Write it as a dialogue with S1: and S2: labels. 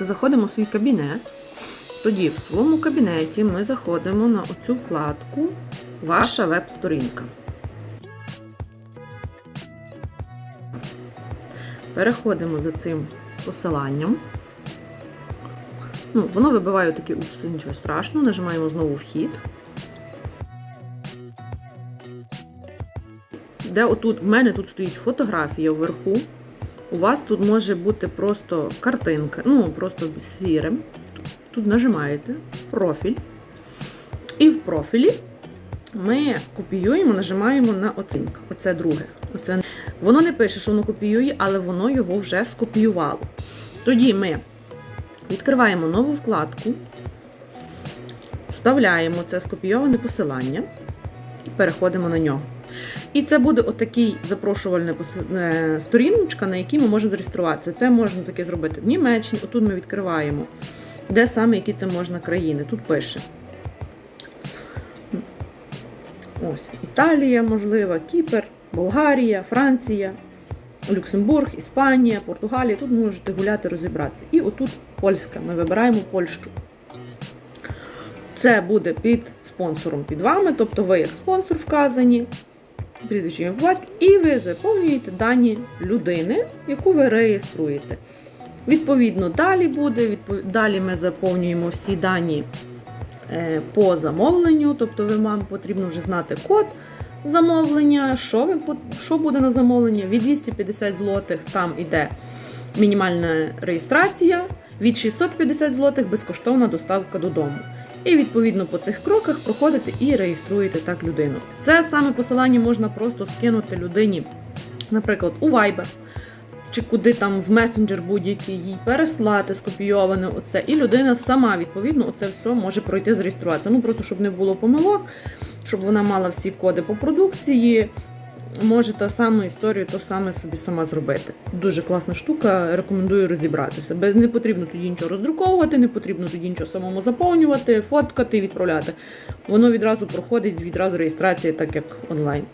S1: Заходимо в свій кабінет. Тоді в своєму кабінеті ми заходимо на оцю вкладку Ваша веб-сторінка. Переходимо за цим посиланням. Ну, воно вибиває такий упс, нічого страшного. Нажимаємо знову вхід. Де отут, в мене тут стоїть фотографія вверху. У вас тут може бути просто картинка, ну, просто сірим. Тут нажимаєте профіль. І в профілі ми копіюємо, нажимаємо на оцінка. Оце друге. Оце... Воно не пише, що воно копіює, але воно його вже скопіювало. Тоді ми відкриваємо нову вкладку, вставляємо це скопійоване посилання і переходимо на нього. І це буде отакий запрошувальна е, сторіночка, на якій ми можемо зареєструватися. Це можна таке зробити в Німеччині. Отут ми відкриваємо, де саме які це можна країни. Тут пише. Ось Італія, можливо, Кіпр, Болгарія, Франція, Люксембург, Іспанія, Португалія. Тут можете гуляти, розібратися. І отут Польська. Ми вибираємо Польщу. Це буде під спонсором під вами, тобто ви як спонсор вказані, прізвище ім'я, по і ви заповнюєте дані людини, яку ви реєструєте. Відповідно, далі буде, відпов- далі ми заповнюємо всі дані е, по замовленню, тобто ви вам потрібно вже знати код замовлення, що, ви, що буде на замовлення. Від 250 злотих там іде мінімальна реєстрація, від 650 злотих безкоштовна доставка додому. І відповідно по цих кроках проходите і реєструєте так людину. Це саме посилання можна просто скинути людині, наприклад, у Viber, чи куди там в месенджер будь-який їй переслати скопійоване оце, і людина сама відповідно оце все може пройти зареєструватися. Ну просто щоб не було помилок, щоб вона мала всі коди по продукції. Може та сама історія, то саме собі сама зробити. Дуже класна штука, рекомендую розібратися. Без не потрібно тоді нічого роздруковувати, не потрібно тоді нічого самому заповнювати, фоткати, відправляти. Воно відразу проходить, відразу реєстрація, так як онлайн.